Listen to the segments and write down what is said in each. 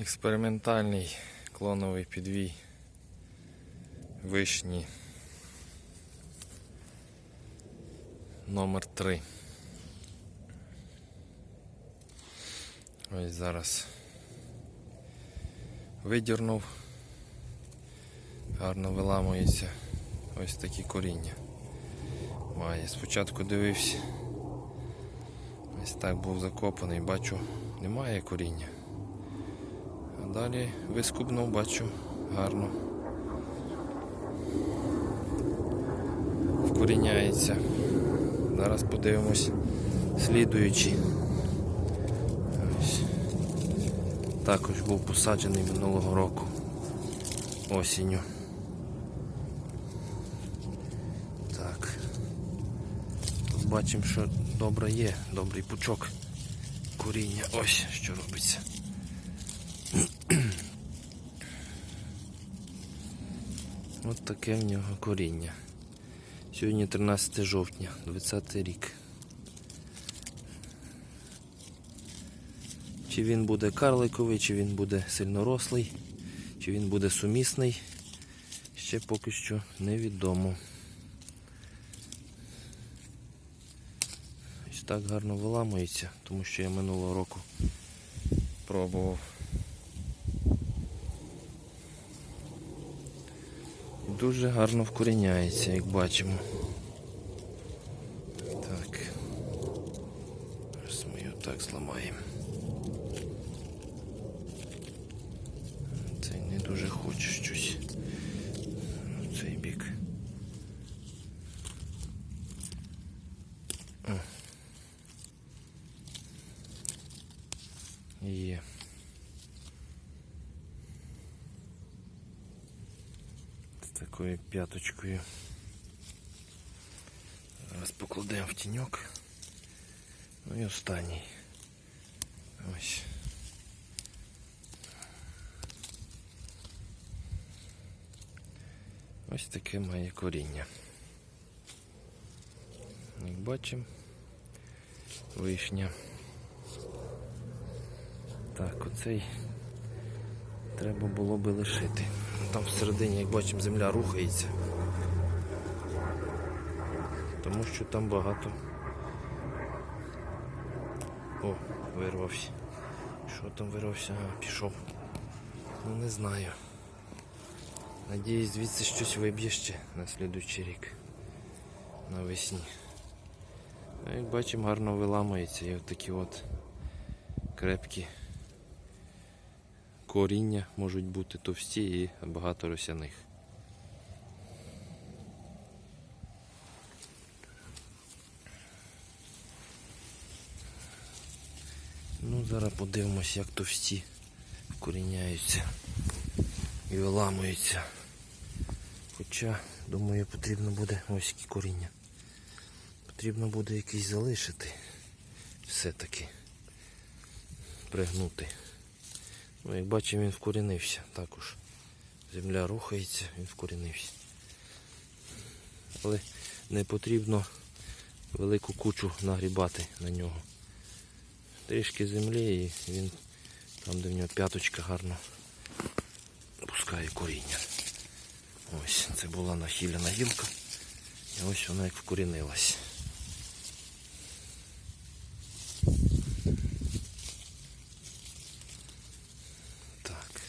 Експериментальний клоновий підвій вишні номер 3 Ось зараз видірнув, гарно виламується ось такі коріння. Має. Спочатку дивився, ось так був закопаний, бачу, немає коріння. Далі вискубнув, бачу, гарно. Вкоріняється. Зараз подивимось слідуючі. Ось. Також був посаджений минулого року осінню. Так. Бачимо, що добре є, добрий пучок коріння. Ось що робиться. От таке в нього коріння. Сьогодні 13 жовтня, 20 рік. Чи він буде карликовий, чи він буде сильнорослий, чи він буде сумісний, ще поки що невідомо. Ось так гарно виламується, тому що я минулого року пробував. Дуже гарно вкоріняється, як бачимо. Так. Зараз ми його так зламаємо. Цей не дуже хоче щось. Цей бік. Є. такою п'яточкою. Зараз покладемо в тіньок. Ну і останній. Ось. Ось таке має коріння. Як бачимо, вишня. Так, оцей треба було би лишити. Там всередині, як бачимо, земля рухається. Тому що там багато. О, вирвався. Що там вирвався? А, пішов. Ну не знаю. Надіюсь, звідси щось виб'є ще на слідуючий рік. Навесні. А як бачимо, гарно виламується і от такі от крепкі коріння можуть бути товсті і багато росяних. Ну, зараз подивимось, як товсті вкоріняються і виламуються. Хоча, думаю, потрібно буде ось які коріння. Потрібно буде якийсь залишити. Все-таки пригнути. Ну, як бачимо, він вкорінився також. Земля рухається, він вкорінився. Але не потрібно велику кучу нагрібати на нього. Трішки землі і він там, де в нього п'яточка гарно пускає коріння. Ось, це була нахиляна гілка. І ось вона як вкорінилась. Так.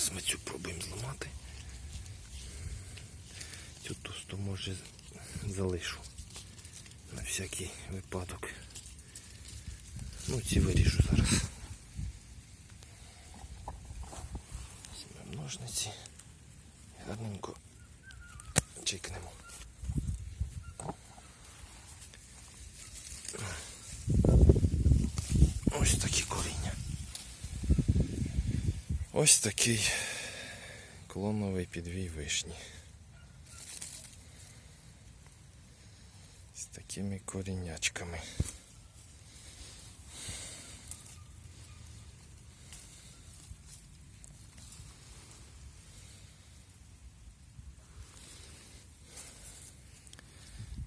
Зараз ми цю пробуємо зламати. Цю тусту може залишу на всякий випадок. Ну, ці виріжу зараз. Візьмемо ножниці. Гарненько чикнемо. Ось такі коріння. Ось такий клоновий підвій вишні. З такими корінячками.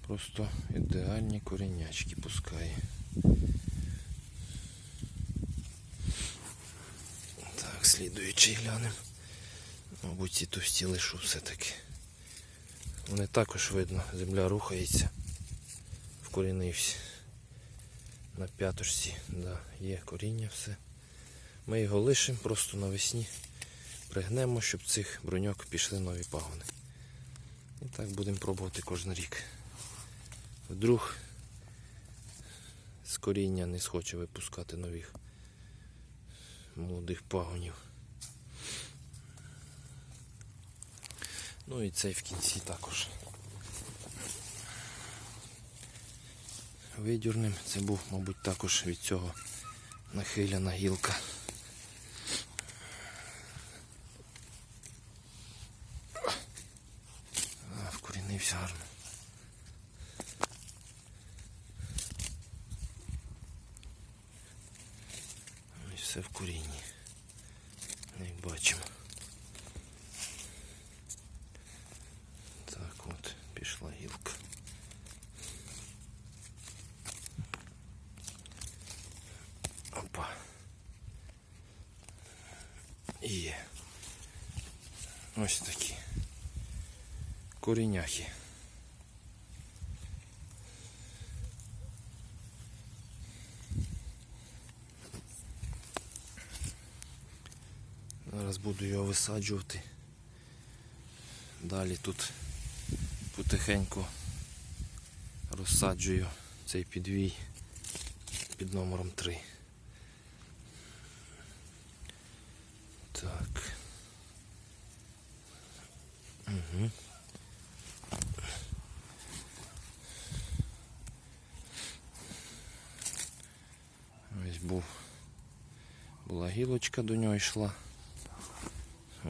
Просто ідеальні корінячки пускає. Слідуючий глянемо. Мабуть, ці товсті лишу все-таки. Вони також видно, земля рухається. Вкорінився. На п'яточці, да, є коріння все. Ми його лишимо просто навесні. Пригнемо, щоб цих броньок пішли нові пагони. І так будемо пробувати кожен рік. Вдруг з коріння не схоче випускати нових молодих пагонів. Ну і цей в кінці також. Видюрним. Це був, мабуть, також від цього нахиляна гілка. Вкорінився гарно. все в корінні. Як бачимо. Так от, пішла гілка. Опа. І є. Ось такі. Коріняхи. Зараз буду його висаджувати. Далі тут потихеньку розсаджую цей підвій під номером 3. Так. Угу. Ось був. Була гілочка до нього йшла.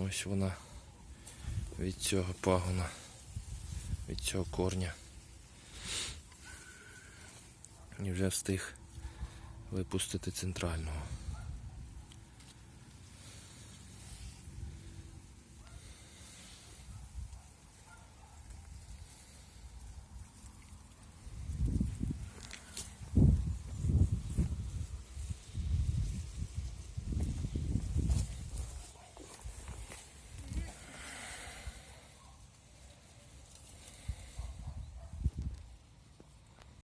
Ось вона від цього пагона, від цього корня. І вже встиг випустити центрального.